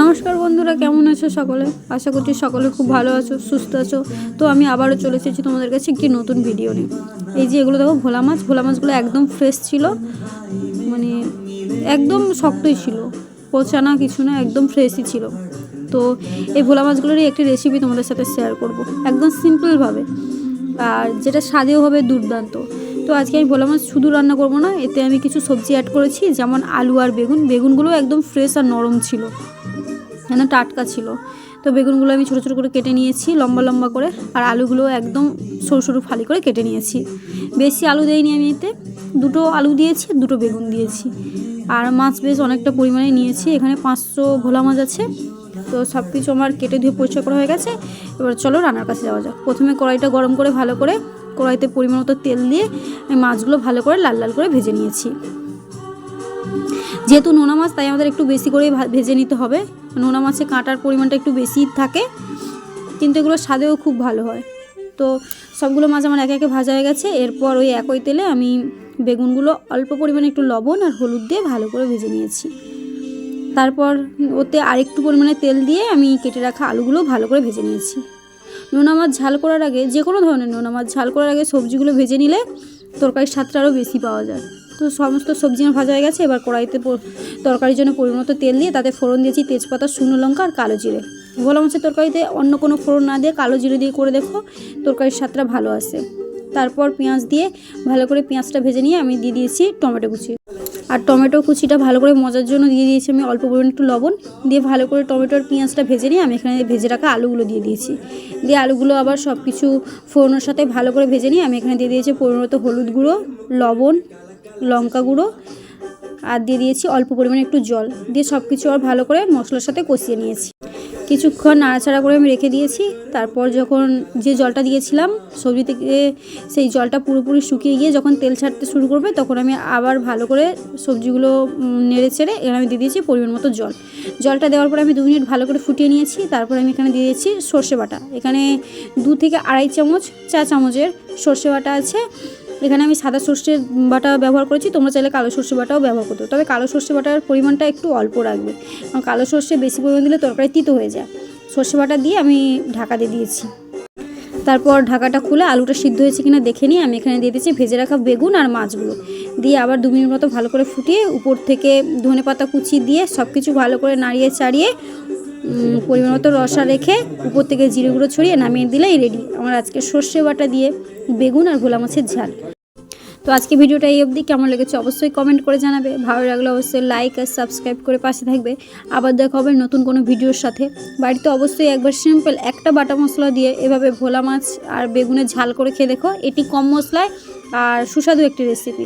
নমস্কার বন্ধুরা, কেমন আছো সকলে? আশা করছি সকলে খুব ভালো আছো, সুস্থ আছো। তো আমি আবারও চলে এসেছি তোমাদের কাছে একটি নতুন ভিডিও নিয়ে। এই যে এগুলো দেখো, ভোলা মাছ। ভোলা মাছগুলো একদম ফ্রেশ ছিল। মানে একদম শক্তই ছিল। পচা না কিছু না, একদম ফ্রেশই ছিল। তো এই ভোলা মাছগুলোরই একটি রেসিপি তোমাদের সাথে শেয়ার করব। একদম সিম্পলভাবে আর যেটা স্বাদেও হবে দুর্দান্ত। তো আজকে আমি মাছ শুধু রান্না করব না, এতে আমি কিছু সবজি অ্যাড করেছি, যেমন আলু আর বেগুন। বেগুনগুলো একদম ফ্রেশ আর নরম ছিল যেন টাটকা ছিল। তো বেগুনগুলো আমি ছোটো ছোটো করে কেটে নিয়েছি, লম্বা লম্বা করে, আর আলুগুলো একদম সরু সরু ফালি করে কেটে নিয়েছি। বেশি আলু দেইনি আমি এতে, দুটো আলু দিয়েছি, দুটো বেগুন দিয়েছি। আর মাছ বেশ অনেকটা পরিমাণে নিয়েছি, এখানে পাঁচশো ভোলা মাছ আছে। তো সব কিছু আমার কেটে ধুয়ে পরিষ্কার করা হয়ে গেছে। এবার চলো রান্নার কাছে যাওয়া যাক। প্রথমে কড়াইটা গরম করে ভালো করে কড়াইতে পরিমাণ মতো তেল দিয়ে মাছগুলো ভালো করে লাল লাল করে ভেজে নিয়েছি। যেহেতু নোনা মাছ, তাই আমাদের একটু বেশি করেই ভা- ভেজে নিতে হবে। নোনা মাছে কাঁটার পরিমাণটা একটু বেশি থাকে, কিন্তু এগুলো স্বাদেও খুব ভালো হয়। তো সবগুলো মাছ আমার একে একে ভাজা হয়ে গেছে। এরপর ওই একই তেলে আমি বেগুনগুলো অল্প পরিমাণে একটু লবণ আর হলুদ দিয়ে ভালো করে ভেজে নিয়েছি। তারপর ওতে আরেকটু পরিমাণে তেল দিয়ে আমি কেটে রাখা আলুগুলো ভালো করে ভেজে নিয়েছি। নোনা মাছ ঝাল করার আগে যে কোনো ধরনের নোনা মাছ ঝাল করার আগে সবজিগুলো ভেজে নিলে তরকারির স্বাদটা আরও বেশি পাওয়া যায়। তো সমস্ত সবজি আমার ভাজা হয়ে গেছে, এবার কড়াইতে তরকারির জন্য পরিমাণ তেল দিয়ে তাতে ফোড়ন দিয়েছি তেজপাতা, শুকনো লঙ্কা আর কালো জিরে। ভোলা মাছের তরকারিতে অন্য কোনো ফোড়ন না দিয়ে কালো জিরে দিয়ে করে দেখো তরকারির স্বাদটা ভালো আসে। তারপর পেঁয়াজ দিয়ে ভালো করে পেঁয়াজটা ভেজে নিয়ে আমি দিয়ে দিয়েছি টমেটো কুচি। আর টমেটো কুচিটা ভালো করে মজার জন্য দিয়ে দিয়েছি আমি অল্প পরিমাণে একটু লবণ। দিয়ে ভালো করে টমেটোর পেঁয়াজটা ভেজে নিয়ে আমি এখানে ভেজে রাখা আলুগুলো দিয়ে দিয়েছি। দিয়ে আলুগুলো আবার সব কিছু ফোড়নোর সাথে ভালো করে ভেজে নিয়ে আমি এখানে দিয়ে দিয়েছি পরিমাণ মতো হলুদ গুঁড়ো, লবণ, লঙ্কা গুঁড়ো আর দিয়ে দিয়েছি অল্প পরিমাণে একটু জল। দিয়ে সব কিছু আর ভালো করে মশলার সাথে কষিয়ে নিয়েছি। কিছুক্ষণ নাড়াচাড়া করে আমি রেখে দিয়েছি। তারপর যখন যে জলটা দিয়েছিলাম, সবজি থেকে সেই জলটা পুরোপুরি শুকিয়ে গিয়ে যখন তেল ছাড়তে শুরু করবে, তখন আমি আবার ভালো করে সবজিগুলো নেড়ে চেড়ে এখানে আমি দিয়ে দিয়েছি পরিমাণ মতো জল। জলটা দেওয়ার পরে আমি দু মিনিট ভালো করে ফুটিয়ে নিয়েছি। তারপর আমি এখানে দিয়ে দিয়েছি সর্ষে বাটা। এখানে দু থেকে আড়াই চামচ, চা চামচের সর্ষে বাটা আছে। এখানে আমি সাদা সর্ষের বাটা ব্যবহার করেছি, তোমরা চাইলে কালো সর্ষে বাটাও ব্যবহার করতে তবে কালো সর্ষে বাটার পরিমাণটা একটু অল্প রাখবে। কারণ কালো সর্ষে বেশি পরিমাণ দিলে তরকারি তিতো হয়ে যায়। সর্ষে বাটা দিয়ে আমি ঢাকা দিয়ে দিয়েছি। তারপর ঢাকাটা খুলে আলুটা সিদ্ধ হয়েছে কিনা দেখে নিয়ে আমি এখানে দিয়ে দিয়েছি ভেজে রাখা বেগুন আর মাছগুলো। দিয়ে আবার দু মিনিট মতো ভালো করে ফুটিয়ে উপর থেকে ধনে পাতা কুচি দিয়ে সব কিছু ভালো করে নাড়িয়ে চাড়িয়ে পরিমাণ মতো রসা রেখে উপর থেকে জিরে গুঁড়ো ছড়িয়ে নামিয়ে দিলেই রেডি আমার আজকে সর্ষে বাটা দিয়ে বেগুন আর ভোলা মাছের ঝাল। তো আজকে ভিডিওটা এই অবধি। কেমন লেগেছে অবশ্যই কমেন্ট করে জানাবে। ভালো লাগলে অবশ্যই লাইক আর সাবস্ক্রাইব করে পাশে থাকবে। আবার দেখা হবে নতুন কোনো ভিডিওর সাথে। বাড়িতে অবশ্যই একবার সিম্পল একটা বাটা মশলা দিয়ে এভাবে ভোলা মাছ আর বেগুনের ঝাল করে খেয়ে দেখো। এটি কম মশলায় আর সুস্বাদু একটি রেসিপি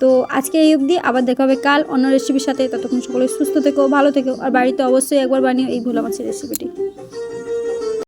তো আজকে এই অবধি, আবার দেখা হবে কাল অন্য রেসিপির সাথে। ততক্ষণ সকলে সুস্থ থেকো, ভালো থেকো, আর বাড়িতে অবশ্যই একবার বানিয়ে এই ভোলা মাছের রেসিপিটি